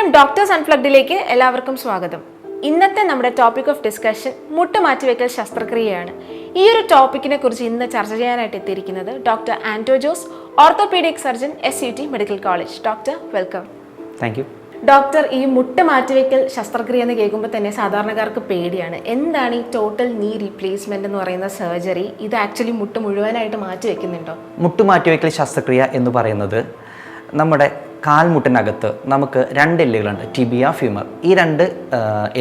നമസ്കാരം. ഡോക്ടേഴ്സ് അൺപ്ലഗ്ഡിലേക്ക് എല്ലാവർക്കും സ്വാഗതം. ഇന്നത്തെ നമ്മുടെ ടോപ്പിക് ഓഫ് ഡിസ്കഷൻ മുട്ട് മാറ്റിവെക്കൽ ശസ്ത്രക്രിയയാണ്. ഈ ഒരു ടോപ്പിക്കിനെ കുറിച്ച് ഇന്ന് ചർച്ച ചെയ്യാനായിട്ട് എത്തിയിരിക്കുന്നത് doctor Anto Jose orthopaedic surgeon S U T medical college doctor welcome thank you doctor ഈ മുട്ട് മാറ്റിവെക്കൽ ശസ്ത്രക്രിയ എന്ന് കേൾക്കുമ്പോൾ തന്നെ സാധാരണക്കാർക്ക് പേടിയാണ്. എന്താണ് ഈ ടോട്ടൽ നീ റീപ്ലേസ്മെന്റ് എന്ന് പറയുന്ന സർജറി ഇത് ആക്ച്വലി മുട്ട് മുഴുവനായിട്ട് മാറ്റിവെക്കുന്നുണ്ടോ? മുട്ടുമാറ്റിവയ്ക്കൽ ശസ്ത്രക്രിയ എന്ന് പറയുന്നത് നമ്മുടെ കാൽമുട്ടിനകത്ത് നമുക്ക് രണ്ട് എല്ലുകളുണ്ട് ടിബിയ ഫ്യൂമർ ഈ രണ്ട്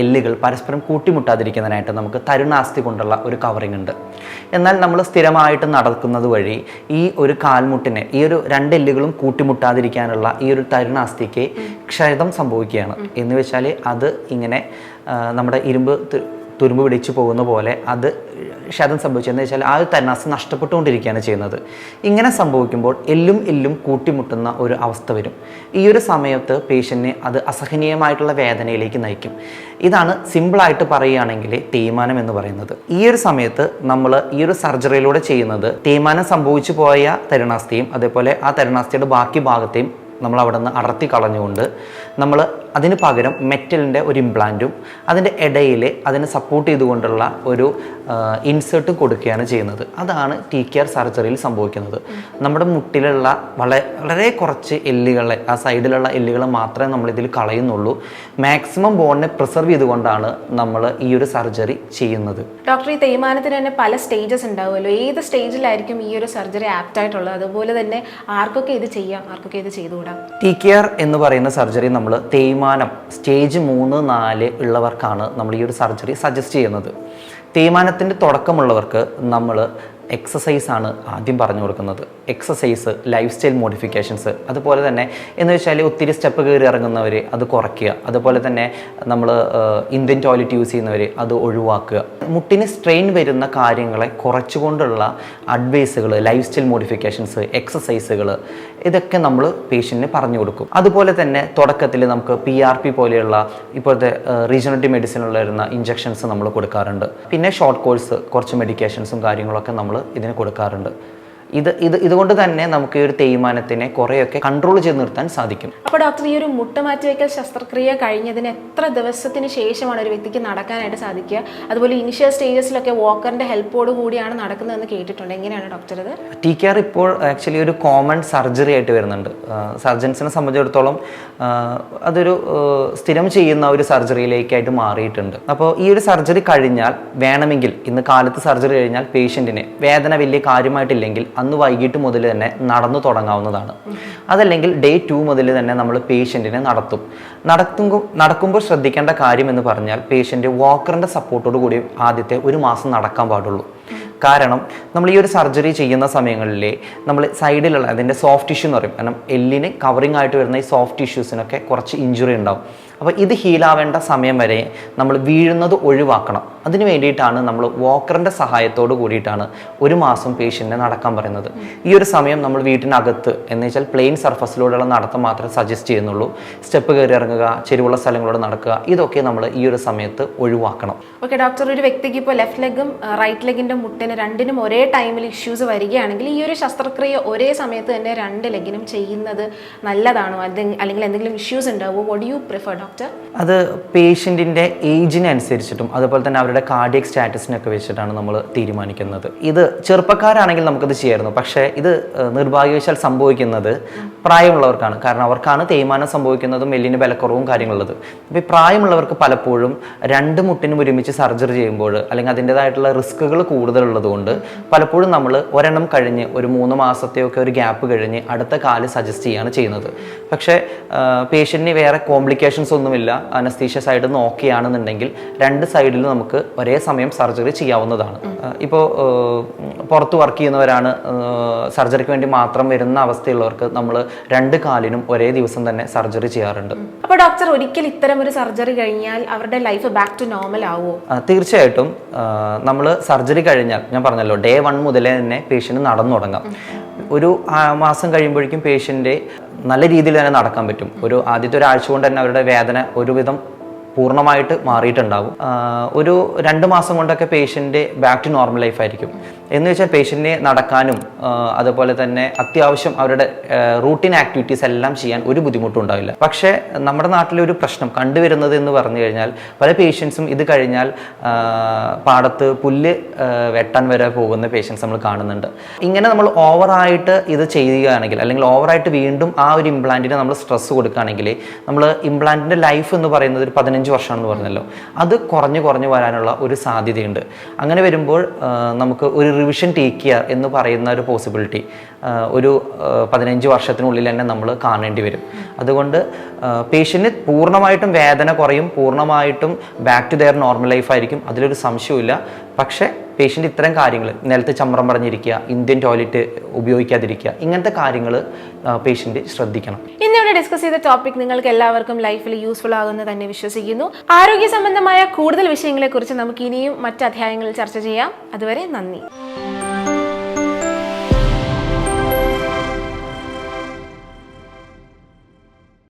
എല്ലുകൾ പരസ്പരം കൂട്ടിമുട്ടാതിരിക്കുന്നതിനായിട്ട് നമുക്ക് തരുണാസ്തി കൊണ്ടുള്ള ഒരു കവറിംഗ് ഉണ്ട്. എന്നാൽ നമ്മൾ സ്ഥിരമായിട്ട് നടക്കുന്നത് വഴി ഈ ഒരു കാൽമുട്ടിനെ ഈ ഒരു രണ്ട് എല്ലുകളും കൂട്ടിമുട്ടാതിരിക്കാനുള്ള ഈ ഒരു തരുണാസ്തിക്ക് ക്ഷതം സംഭവിക്കുകയാണ്. എന്ന് വെച്ചാൽ അത് ഇങ്ങനെ നമ്മുടെ ഇരുമ്പ് തുരുമ്പ് പിടിച്ചു പോകുന്ന പോലെ അത് ക്ഷതം സംഭവിച്ചതെന്ന് വെച്ചാൽ ആ ഒരു തന്നാസ് നഷ്ടപ്പെട്ടുകൊണ്ടിരിക്കുകയാണ് ചെയ്യുന്നത്. ഇങ്ങനെ സംഭവിക്കുമ്പോൾ എല്ലും എല്ലും കൂട്ടിമുട്ടുന്ന ഒരു അവസ്ഥ വരും. ഈ ഒരു സമയത്ത് പേഷ്യന്റിനെ അത് അസഹനീയമായിട്ടുള്ള വേദനയിലേക്ക് നയിക്കും. ഇതാണ് സിമ്പിളായിട്ട് പറയുകയാണെങ്കിൽ തേയ്മാനം എന്ന് പറയുന്നത്. ഈ ഒരു സമയത്ത് നമ്മൾ ഈ ഒരു സർജറിയിലൂടെ ചെയ്യുന്നത് തേയ്മാനം സംഭവിച്ചു പോയ തരുണാസ്ഥയും അതേപോലെ ആ തരുണാസ്ഥയുടെ ബാക്കി ഭാഗത്തെയും നമ്മൾ അവിടെ നിന്ന് അടർത്തി കളഞ്ഞുകൊണ്ട് നമ്മൾ അതിന് പകരം മെറ്റലിന്റെ ഒരു ഇംപ്ലാന്റും അതിന്റെ ഇടയിൽ അതിനെ സപ്പോർട്ട് ചെയ്തുകൊണ്ടുള്ള ഒരു ഇൻസേർട്ട് കൊടുക്കുകയാണ് ചെയ്യുന്നത്. അതാണ് ടി കെ ആർ സർജറിയിൽ സംഭവിക്കുന്നത്. നമ്മുടെ മുട്ടിലുള്ള വളരെ വളരെ കുറച്ച് എല്ലുകളെ ആ സൈഡിലുള്ള എല്ലുകൾ മാത്രമേ നമ്മൾ ഇതിൽ കളയുന്നുള്ളൂ മാക്സിമം ബോണിനെ പ്രിസർവ് ചെയ്തുകൊണ്ടാണ് നമ്മൾ ഈ ഒരു സർജറി ചെയ്യുന്നത്. ഡോക്ടർ ഈ തേയ്മാനത്തിന് തന്നെ പല സ്റ്റേജസ് ഉണ്ടാവുമല്ലോ. ഏത് സ്റ്റേജിലായിരിക്കും ഈ ഒരു സർജറി ആപ്റ്റ് ആയിട്ടുള്ളത്? അതുപോലെ തന്നെ ആർക്കൊക്കെ ഇത് ചെയ്യാം ആർക്കൊക്കെ ഇത് ചെയ്തുകൂടാം? ടി കെയർ എന്ന് പറയുന്ന സർജറി നമ്മൾ തേയ്മാനം സ്റ്റേജ് മൂന്ന് നാല് ഉള്ളവർക്കാണ് നമ്മൾ ഈ ഒരു സർജറി സജസ്റ്റ് ചെയ്യുന്നത്. തേയ്മാനത്തിന്റെ തുടക്കമുള്ളവർക്ക് നമ്മൾ എക്സസൈസ് ആണ് ആദ്യം പറഞ്ഞു കൊടുക്കുന്നത്. എക്സസൈസ് ലൈഫ് സ്റ്റൈൽ മോഡിഫിക്കേഷൻസ് അതുപോലെ തന്നെ എന്ന് വെച്ചാൽ ഒത്തിരി സ്റ്റെപ്പ് കയറി ഇറങ്ങുന്നവർ അത് കുറയ്ക്കുക. അതുപോലെ തന്നെ നമ്മൾ ഇന്ത്യൻ ടോയ്ലറ്റ് യൂസ് ചെയ്യുന്നവർ അത് ഒഴിവാക്കുക. മുട്ടിന് സ്ട്രെയിൻ വരുന്ന കാര്യങ്ങളെ കുറച്ചുകൊണ്ടുള്ള അഡ്വൈസുകൾ ലൈഫ് സ്റ്റൈൽ മോഡിഫിക്കേഷൻസ് എക്സസൈസുകൾ ഇതൊക്കെ നമ്മൾ പേഷ്യന്റിന് പറഞ്ഞു കൊടുക്കും. അതുപോലെ തന്നെ തുടക്കത്തിൽ നമുക്ക് പി ആർ പി പോലെയുള്ള ഇപ്പോഴത്തെ റീജണറേറ്റീവ് മെഡിസിനുള്ള വരുന്ന ഇഞ്ചക്ഷൻസ് നമ്മൾ കൊടുക്കാറുണ്ട്. പിന്നെ ഷോർട്ട് കോഴ്സ് കുറച്ച് മെഡിക്കേഷൻസും കാര്യങ്ങളൊക്കെ നമ്മൾ ഇതിന് കൊടുക്കാറുണ്ട്. ഇത് ഇത് ഇതുകൊണ്ട് തന്നെ നമുക്ക് ഈ ഒരു തേയ്മാനത്തിനെ കുറേയൊക്കെ കൺട്രോൾ ചെയ്ത് നിർത്താൻ സാധിക്കും. അപ്പോൾ ഡോക്ടർ ഈ ഒരു മുട്ട മാറ്റിവെക്കൽ ശസ്ത്രക്രിയ കഴിഞ്ഞതിന് എത്ര ദിവസത്തിന് ശേഷമാണ് ഒരു വ്യക്തിക്ക് നടക്കാനായിട്ട് സാധിക്കുക? അതുപോലെ ഇനിഷ്യൽ സ്റ്റേജസിലൊക്കെ വാക്കറിന്റെ ഹെൽപ്പോട് കൂടിയാണ് നടക്കുന്നതെന്ന് കേട്ടിട്ടുണ്ട്. എങ്ങനെയാണ് ഡോക്ടർ ഇത്? ടി കെ ആർ ഇപ്പോൾ ആക്ച്വലി ഒരു കോമൺ സർജറി ആയിട്ട് വരുന്നുണ്ട്. സർജൻസിനെ സംബന്ധിച്ചിടത്തോളം അതൊരു സ്ഥിരം ചെയ്യുന്ന ഒരു സർജറിയിലേക്കായിട്ട് മാറിയിട്ടുണ്ട്. അപ്പോൾ ഈ ഒരു സർജറി കഴിഞ്ഞാൽ വേണമെങ്കിൽ ഇന്ന് കാലത്ത് സർജറി കഴിഞ്ഞാൽ പേഷ്യന്റിന് വേദന വലിയ കാര്യമായിട്ടില്ലെങ്കിൽ അന്ന് വൈകിട്ട് മുതൽ തന്നെ നടന്നു തുടങ്ങാവുന്നതാണ്. അതല്ലെങ്കിൽ ഡേ ടു മുതൽ തന്നെ നമ്മൾ പേഷ്യന്റിനെ നടത്തും. നടത്തുമ്പോൾ നടക്കുമ്പോൾ ശ്രദ്ധിക്കേണ്ട കാര്യം എന്ന് പറഞ്ഞാൽ പേഷ്യന്റ് വാക്കറിന്റെ സപ്പോർട്ടോട് കൂടി ആദ്യത്തെ ഒരു മാസം നടക്കാൻ പാടുള്ളൂ. കാരണം നമ്മൾ ഈ ഒരു സർജറി ചെയ്യുന്ന സമയങ്ങളിൽ നമ്മൾ സൈഡിലുള്ള അതിന്റെ സോഫ്റ്റ് ടിഷ്യൂ എന്ന് പറയും. കാരണം എല്ലിന് കവറിങ് ആയിട്ട് വരുന്ന ഈ സോഫ്റ്റ് ടിഷ്യൂസിനൊക്കെ കുറച്ച് ഇഞ്ചുറി ഉണ്ടാവും. അപ്പോൾ ഇത് ഹീലാവേണ്ട സമയം വരെ നമ്മൾ വീഴുന്നത് ഒഴിവാക്കണം. അതിന് വേണ്ടിയിട്ടാണ് നമ്മൾ വാക്കറിന്റെ സഹായത്തോട് കൂടിയിട്ടാണ് ഒരു മാസം പേഷ്യന്റിനെ നടക്കാൻ പറയുന്നത്. ഈ ഒരു സമയം നമ്മൾ വീട്ടിനകത്ത് എന്ന് വെച്ചാൽ പ്ലെയിൻ സർഫസിലൂടെയുള്ള നടത്തം മാത്രമേ സജസ്റ്റ് ചെയ്യുന്നുള്ളൂ. സ്റ്റെപ്പ് കയറി ഇറങ്ങുക ചെരുവുള്ള സ്ഥലങ്ങളോട് നടക്കുക ഇതൊക്കെ നമ്മൾ ഈ ഒരു സമയത്ത് ഒഴിവാക്കണം. ഓക്കെ ഡോക്ടർ ഒരു വ്യക്തിക്ക് ഇപ്പോൾ ലെഫ്റ്റ് ലെഗും റൈറ്റ് ലെഗിന്റെ മുട്ടിന് രണ്ടിനും ഒരേ ടൈമിൽ ഇഷ്യൂസ് വരികയാണെങ്കിൽ ഈ ഒരു ശസ്ത്രക്രിയ ഒരേ സമയത്ത് തന്നെ രണ്ട് ലെഗിനും ചെയ്യുന്നത് നല്ലതാണോ? അല്ലെങ്കിൽ എന്തെങ്കിലും ഇഷ്യൂസ് ഉണ്ടാവുമോ? വോട്ട് യു പ്രിഫർ ഡോക്ടർ അത് പേഷ്യന്റിന്റെ ഏജിനനുസരിച്ചിട്ടും അതുപോലെ തന്നെ അവരുടെ കാർഡിയക് സ്റ്റാറ്റസിനൊക്കെ വെച്ചിട്ടാണ് നമ്മൾ തീരുമാനിക്കുന്നത്. ഇത് ചെറുപ്പക്കാരാണെങ്കിൽ നമുക്കത് ചെയ്യായിരുന്നു. പക്ഷേ ഇത് നിർഭാഗ്യവശാൽ സംഭവിക്കുന്നത് പ്രായമുള്ളവർക്കാണ്. കാരണം അവർക്കാണ് തേയ്മാനം സംഭവിക്കുന്നതും എല്ലിന് ബലക്കുറവും കാര്യങ്ങളുള്ളത്. അപ്പോൾ ഈ പ്രായമുള്ളവർക്ക് പലപ്പോഴും രണ്ട് മുട്ടിനും ഒരുമിച്ച് സർജറി ചെയ്യുമ്പോൾ അല്ലെങ്കിൽ അതിന്റെതായിട്ടുള്ള റിസ്ക്കുകൾ കൂടുതലുള്ളതുകൊണ്ട് പലപ്പോഴും നമ്മൾ ഒരെണ്ണം കഴിഞ്ഞ് ഒരു മൂന്ന് മാസത്തെയൊക്കെ ഒരു ഗ്യാപ്പ് കഴിഞ്ഞ് അടുത്ത കാൽ സജസ്റ്റ് ചെയ്യാണ് ചെയ്യുന്നത്. പക്ഷേ പേഷ്യന്റിന് വേറെ കോംപ്ലിക്കേഷൻസ് ഒന്നുമില്ല. അനസ്തീഷ്യ സൈഡ് നോക്കിയാണെന്നുണ്ടെങ്കിൽ രണ്ട് സൈഡിലും നമുക്ക് ഒരേ സമയം സർജറി ചെയ്യാവുന്നതാണ്. ഇപ്പോൾ പുറത്ത് വർക്ക് ചെയ്യുന്നവരാണ് സർജറിക്ക് വേണ്ടി മാത്രം വരുന്ന അവസ്ഥയുള്ളവർക്ക് നമ്മൾ രണ്ട് കാലിനും ഒരേ ദിവസം തന്നെ സർജറി ചെയ്യാറുണ്ട്. അപ്പോൾ ഡോക്ടർ ഒരിക്കൽ ഇത്തരം ഒരു സർജറി കഴിഞ്ഞാൽ അവരുടെ ലൈഫ് ബാക്ക് ടു നോർമൽ ആവുമോ തീർച്ചയായിട്ടും നമ്മൾ സർജറി കഴിഞ്ഞാൽ ഞാൻ പറഞ്ഞല്ലോ ഡേ വൺ മുതലേ തന്നെ പേഷ്യന്റ് നടന്നു തുടങ്ങാം. ഒരു മാസം കഴിയുമ്പോഴേക്കും പേഷ്യന്റെ നല്ല രീതിയിൽ തന്നെ നടക്കാൻ പറ്റും. ഒരു ആദ്യത്തെ ഒരാഴ്ച കൊണ്ട് തന്നെ അവരുടെ വേദന ഒരുവിധം പൂർണമായിട്ട് മാറിയിട്ടുണ്ടാവും ഒരു രണ്ട് മാസം കൊണ്ടൊക്കെ patient back to normal life ആയിരിക്കും. എന്ന് വെച്ചാൽ പേഷ്യന്റിനെ നടക്കാനും അതുപോലെ തന്നെ അത്യാവശ്യം അവരുടെ റൂട്ടീൻ ആക്ടിവിറ്റീസ് എല്ലാം ചെയ്യാൻ ഒരു ബുദ്ധിമുട്ടും ഉണ്ടാവില്ല. പക്ഷേ നമ്മുടെ നാട്ടിലെ ഒരു പ്രശ്നം കണ്ടുവരുന്നത് എന്ന് പറഞ്ഞു കഴിഞ്ഞാൽ പല പേഷ്യൻസും ഇത് കഴിഞ്ഞാൽ പാടത്ത് പുല്ല് വെട്ടാൻ വരെ പോകുന്ന പേഷ്യൻസ് നമ്മൾ കാണുന്നുണ്ട്. ഇങ്ങനെ നമ്മൾ ഓവറായിട്ട് ഇത് ചെയ്യുകയാണെങ്കിൽ അല്ലെങ്കിൽ ഓവറായിട്ട് വീണ്ടും ആ ഒരു ഇംപ്ലാന്റിന് നമ്മൾ സ്ട്രെസ് കൊടുക്കുകയാണെങ്കിൽ നമ്മൾ ഇംപ്ലാന്റിന്റെ ലൈഫ് എന്ന് പറയുന്നത് ഒരു പതിനഞ്ച് വർഷമാണെന്ന് പറഞ്ഞല്ലോ. അത് കുറഞ്ഞു കുറഞ്ഞു വരാനുള്ള ഒരു സാധ്യതയുണ്ട്. അങ്ങനെ വരുമ്പോൾ നമുക്ക് ഒരു റിവിഷൻ ടേക്ക് കെയർ എന്ന് പറയുന്ന ഒരു പോസിബിലിറ്റി ഒരു പതിനഞ്ച് വർഷത്തിനുള്ളിൽ തന്നെ നമ്മൾ കാണേണ്ടി വരും. അതുകൊണ്ട് പേഷ്യന്റ് പൂർണമായിട്ടും വേദന കുറയും പൂർണമായിട്ടും back to their normal life ആയിരിക്കും. അതിലൊരു സംശയവുമില്ല. പക്ഷേ പേഷ്യന്റ് ഇത്തരം കാര്യങ്ങൾ നിലത്ത് ചമ്രം പറഞ്ഞിരിക്കുക ഇന്ത്യൻ ടോയ്ലറ്റ് ഉപയോഗിക്കാതിരിക്കുക ഇങ്ങനത്തെ കാര്യങ്ങൾ പേഷ്യന്റ് ശ്രദ്ധിക്കണം. ഇന്നിവിടെ ഡിസ്കസ് ചെയ്ത ടോപ്പിക് നിങ്ങൾക്ക് എല്ലാവർക്കും ലൈഫിൽ യൂസ്ഫുൾ ആകുമെന്ന് തന്നെ വിശ്വസിക്കുന്നു. ആരോഗ്യ സംബന്ധമായ കൂടുതൽ വിഷയങ്ങളെക്കുറിച്ച് നമുക്ക് ഇനിയും മറ്റു അധ്യായങ്ങളിൽ ചർച്ച ചെയ്യാം. അതുവരെ നന്ദി.